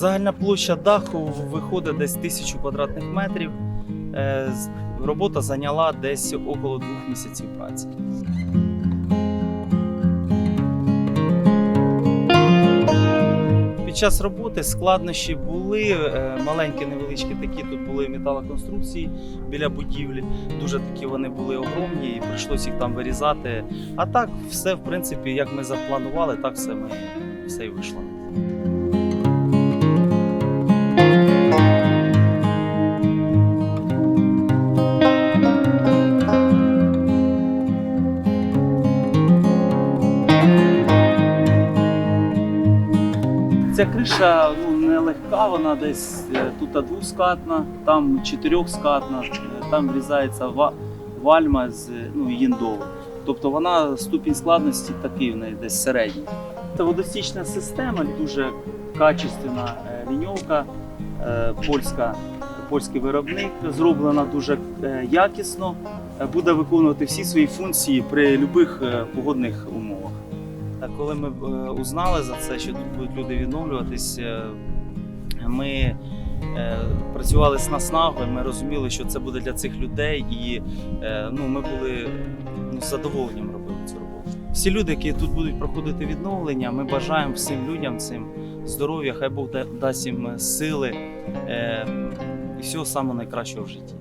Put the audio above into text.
Загальна площа даху виходить десь 1000 квадратних метрів. Е, Робота зайняла десь около двох місяців праці. Під час роботи складнощі були е, маленькі, невеличкі такі. Тут були металоконструкції біля будівлі. Дуже такі вони були огромні, і прийшлося їх там вирізати. А так, все, в принципі, як ми запланували, так все ми все і вийшло. Ця криша ну, не легка, вона десь е, тут двоскатна, там чотирьохскатна, е, там врізається вальма з ну, їндово. Тобто вона ступінь складності такий в неї десь середній. Це водостічна система, дуже качественна е, ліньовка, польська, польський виробник, зроблена дуже якісно, буде виконувати всі свої функції при будь-яких погодних умовах. Коли ми е, узнали за це, що тут будуть люди відновлюватись, е, ми е, працювали з наснагою, ми розуміли, що це буде для цих людей, і ну, ми були ну, задоволенням робили цю роботу. Всі люди, які тут будуть проходити відновлення, ми бажаємо всім людям цим здоров'я, хай Бог дасть їм сили і всього самого найкращого в житті.